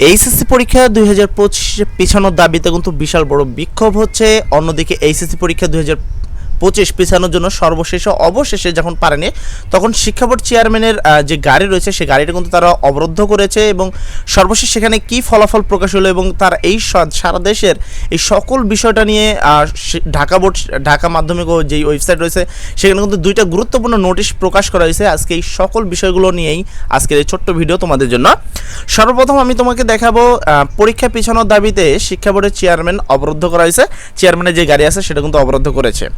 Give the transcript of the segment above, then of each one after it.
HSC পরীক্ষা দুই হাজার পঁচিশে পিছানোর দাবিতে কিন্তু বিশাল বড় বিক্ষোভ হচ্ছে। অন্যদিকে এইচএসসি পরীক্ষা দুই হাজার পঁচিশ পিছানোর জন্য সর্বশেষে, অবশেষে যখন পারেনি, তখন শিক্ষা বোর্ড চেয়ারম্যানের যে গাড়ি রয়েছে সেই গাড়িটা কিন্তু তারা অবরুদ্ধ করেছে এবং সর্বশেষ সেখানে কি ফলাফল প্রকাশ হলো এবং তার এই স- সারা দেশের এই সকল বিষয়টা নিয়ে ঢাকা বোর্ড, ঢাকা মাধ্যমিক ও যেই ওয়েবসাইট রয়েছে, সেখানে কিন্তু দুইটা গুরুত্বপূর্ণ নোটিশ প্রকাশ করা হয়েছে। আজকে এই সকল বিষয়গুলো নিয়েই আজকের এই ছোট্ট ভিডিও তোমাদের জন্য। সর্বপ্রথম আমি তোমাকে দেখাবো পরীক্ষা পিছানোর দাবিতে শিক্ষা বোর্ডের চেয়ারম্যান অবরুদ্ধ করা হয়েছে। চেয়ারম্যানের যে গাড়ি আছে, সেটা কিন্তু অবরুদ্ধ করেছে।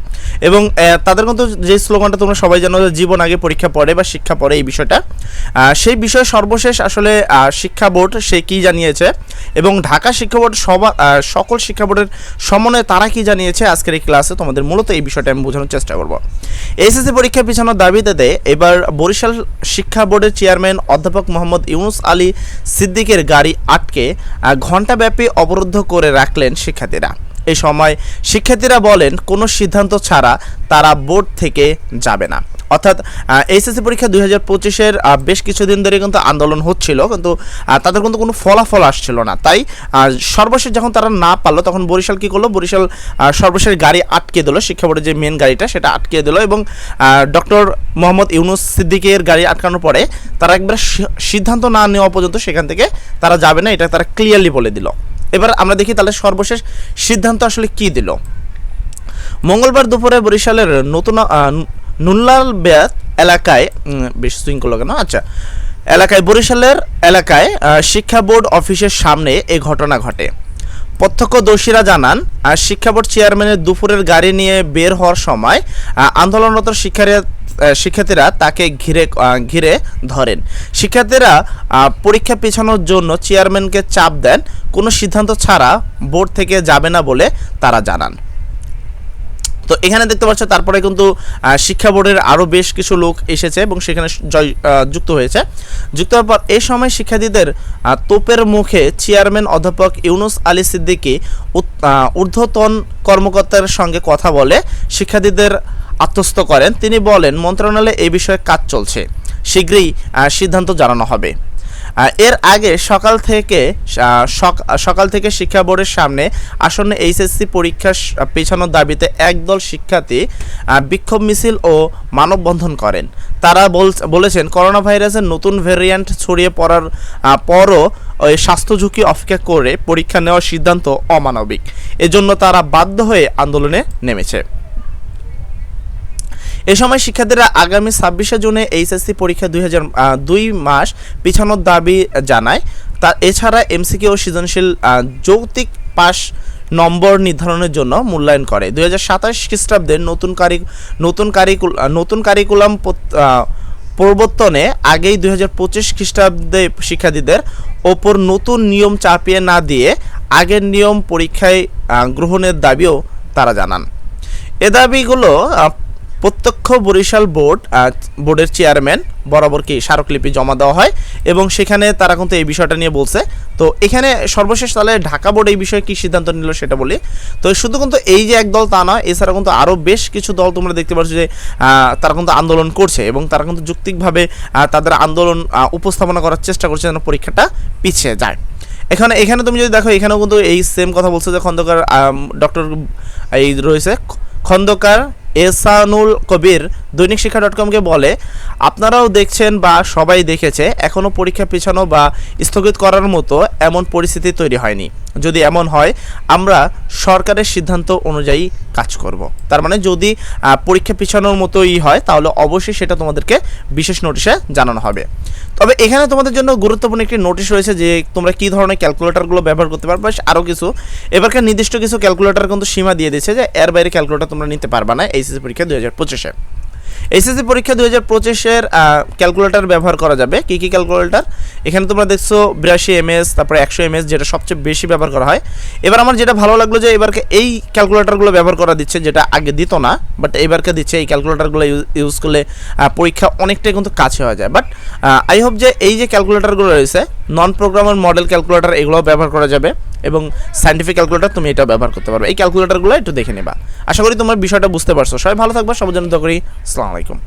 এবং তাদের কিন্তু যে স্লোগানটা তোমরা সবাই জানো জীবন আগে পরীক্ষা পড়ে বা শিক্ষা পড়ে এই বিষয়টা সেই বিষয়ে সর্বশেষ আসলে শিক্ষা বোর্ড সে কি জানিয়েছে এবং ঢাকা শিক্ষা বোর্ড সবা সকল শিক্ষা বোর্ডের সমন্বয়ে তারা কি জানিয়েছে আজকের এই ক্লাসে তোমাদের মূলত এই বিষয়টা আমি বোঝানোর চেষ্টা করব। এসএসসি পরীক্ষা পিছানোর দাবিতে এবার বরিশাল শিক্ষা বোর্ডের চেয়ারম্যান অধ্যাপক মোহাম্মদ ইউনুস আলী সিদ্দিকের গাড়ি আটকে ঘণ্টাব্যাপী অবরুদ্ধ করে রাখলেন শিক্ষার্থীরা। এই সময় শিক্ষার্থীরা বলেন, কোনো সিদ্ধান্ত ছাড়া তারা বোর্ড থেকে যাবে না। অর্থাৎ এইচএসসি পরীক্ষা দুই হাজার পঁচিশের বেশ কিছুদিন ধরে কিন্তু আন্দোলন হচ্ছিল, কিন্তু তাদের কিন্তু কোনো ফলাফল আসছিল না। তাই সর্বশেষ যখন তারা না পারল, তখন বরিশাল কী করল? বরিশাল সর্বশেষ গাড়ি আটকে দিল, শিক্ষা বোর্ডের যে মেন গাড়িটা, সেটা আটকে দিল এবং ডক্টর মোহাম্মদ ইউনুস সিদ্দিকের গাড়ি আটকানোর পরে তারা একবার সিদ্ধান্ত না নেওয়া পর্যন্ত সেখান থেকে তারা যাবে না, এটা তারা ক্লিয়ারলি বলে দিল। এবার আমরা দেখি তাহলে সর্বশেষ সিদ্ধান্ত আসলে কি দিল? মঙ্গলবার দুপুরে বরিশালের নতুন আহ, নুনলাল বেয়াত এলাকায় বেশ সুইং করল কেন আচ্ছা এলাকায় বরিশালের এলাকায় শিক্ষা বোর্ড অফিসের সামনে এ ঘটনা ঘটে। প্রত্যক্ষদর্শীরা জানান শিক্ষা বোর্ড চেয়ারম্যানের দুপুরের গাড়ি নিয়ে বের হওয়ার সময় আন্দোলনরত শিক্ষার্থীরা আহ, শিক্ষার্থীরা তাকে ঘিরে ঘিরে ধরেন। শিক্ষার্থীরা পরীক্ষা পেছানোর জন্য চেয়ারম্যানকে চাপ দেন। কোনো সিদ্ধান্ত ছাড়া বোর্ড থেকে যাবে না বলে তারা জানান। তো এখানে দেখতে পাচ্ছ, তারপরে কিন্তু শিক্ষা বোর্ডের আরও বেশ কিছু লোক এসেছে এবং সেখানে জয় যুক্ত হয়েছে। যুক্ত হওয়ার পর এই সময় শিক্ষার্থীদের তোপের মুখে চেয়ারম্যান অধ্যাপক ইউনুস আলী সিদ্দিকী ঊর্ধ্বতন কর্মকর্তার সঙ্গে কথা বলে। শিক্ষার্থীদের আত্মস্থ করেন। তিনি বলেন, মন্ত্রণালয়ে এই বিষয়ে কাজ চলছে। শীঘ্রই সিদ্ধান্ত জানানো হবে। এর আগে সকাল থেকে সক- সকাল থেকে শিক্ষা বোর্ডের সামনে আসন্ন এইচএসসি পরীক্ষা পেছানোর দাবিতে একদল শিক্ষার্থী বিক্ষোভ মিছিল ও মানববন্ধন করেন। তারা বল- বলেছেন করোনা ভাইরাসের নতুন ভ্যারিয়েন্ট ছড়িয়ে পড়ার পরও ওই স্বাস্থ্য ঝুঁকি অপেক্ষা করে পরীক্ষা নেওয়ার সিদ্ধান্ত অমানবিক। এজন্য তারা বাধ্য হয়ে আন্দোলনে নেমেছে। এ সময় শিক্ষার্থীরা আগামী ছাব্বিশে জুনে এইচএসসি পরীক্ষা দুই দুই মাস পিছানোর দাবি জানায়। তা এছাড়া এমসিকে ও সৃজনশীল যৌক্তিক পাস নম্বর নির্ধারণের জন্য মূল্যায়ন করে। দুই হাজার সাতাশ খ্রিস্টাব্দে নতুন কারি নতুন কারিকুল নতুন কারিকুলাম প্রবর্তনে আগেই দুই হাজার পঁচিশ খ্রিস্টাব্দে শিক্ষার্থীদের ওপর নতুন নিয়ম চাপিয়ে না দিয়ে আগের নিয়ম পরীক্ষায় গ্রহণের দাবিও তারা জানান। এ দাবিগুলো প্রত্যক্ষ বরিশাল বোর্ড বোর্ডের চেয়ারম্যান, বরাবর কি স্মারকলিপি জমা দেওয়া হয় এবং সেখানে তারা কিন্তু এই বিষয়টা নিয়ে বলছে। তো এখানে সর্বশেষ তাহলে ঢাকা বোর্ড এই বিষয়ে কি সিদ্ধান্ত নিল সেটা বলি। তো শুধু কিন্তু এই যে একদল তা নয় এছাড়া কিন্তু আরও বেশ কিছু দল তোমরা দেখতে পাচ্ছ যে তারা কিন্তু আন্দোলন করছে এবং তারা কিন্তু যুক্তিকভাবে তাদের আন্দোলন উপস্থাপনা করার চেষ্টা করছে যেন পরীক্ষাটা পিছিয়ে যায়। এখানে এখানে তুমি যদি দেখো, এখানেও কিন্তু এই সেম কথা বলছে যে খন্দকার ডক্টর এই রয়েছে খন্দকার এসানুল কবির দৈনিক শিক্ষা ডট কমকে বলে, আপনারাও দেখছেন বা সবাই দেখেছে এখনও পরীক্ষা পিছানো বা স্থগিত করার মতো এমন পরিস্থিতি তৈরি হয়নি। যদি এমন হয়, আমরা সরকারের সিদ্ধান্ত অনুযায়ী কাজ করব। তার মানে যদি পরীক্ষা পিছানোর মতোই হয়, তাহলে অবশ্যই সেটা তোমাদেরকে বিশেষ নোটিশে জানানো হবে। তবে এখানে তোমাদের জন্য গুরুত্বপূর্ণ একটি নোটিশ রয়েছে যে, তোমরা কী ধরনের ক্যালকুলেটরগুলো ব্যবহার করতে পারবে আরও কিছু। এবারকার নির্দিষ্ট কিছু ক্যালকুলেটার কিন্তু সীমা দিয়ে দিয়েছে যে, এর বাইরে ক্যালকুলেটর তোমরা নিতে পারবে না, এইচএসসি পরীক্ষা দু হাজার পঁচিশে। এইচএসসি পরীক্ষা দু হাজার পঁচিশের ক্যালকুলেটর ব্যবহার করা যাবে। কী কী ক্যালকুলেটর এখানে তোমরা দেখছ বিরাশি এমএস, তারপরে একশো এমএস, যেটা সবচেয়ে বেশি ব্যবহার করা হয়। এবার আমার যেটা ভালো লাগল যে এবারকে এই ক্যালকুলেটরগুলো ব্যবহার করা দিচ্ছে, যেটা আগে দিত না বাট এবারকে দিচ্ছে এই ক্যালকুলেটরগুলো ইউজ করলে পরীক্ষা অনেকটাই কিন্তু কাছে হয়ে যায়। বাট আই হোপ যে এই যে ক্যালকুলেটরগুলো রয়েছে নন প্রোগ্রামার মডেল ক্যালকুলেটার এগুলোও ব্যবহার করা যাবে। এবং সাইন্টিফিক ক্যালকুলেটর তুমি এটা ব্যবহার করতে পারবে। এই ক্যালকুলেটরগুলো একটু দেখে নেবা। আশা করি তোমার বিষয়টা বুঝতে পারছ। সবাই ভালো থাকবা, সবার জন্য করি। আসসালামু আলাইকুম।